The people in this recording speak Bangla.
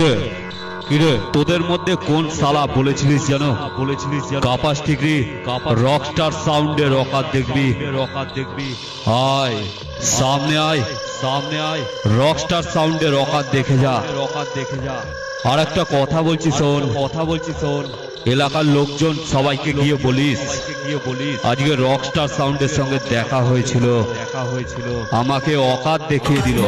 কিরে? তোদের মধ্যে কোন সালা বলেছিলিস যেন? বলেছিলিস যেন কাপাস ঠিকরি রকস্টার সাউন্ডে রকার দেখবি রকার দেখবি। আয়, সামনে আয় সামনে আয় রকস্টার সাউন্ডে রকার দেখে যা রকার দেখে যা। আর একটা কথা বলছি শোন। কথা বলছি শোন এলাকার লোকজন সবাইকে গিয়ে বলিস। গিয়ে বলিস আজকে রকস্টার সাউন্ডের সঙ্গে দেখা হয়েছিল দেখা হয়েছিল। আমাকে অকাত দেখিয়ে দিল।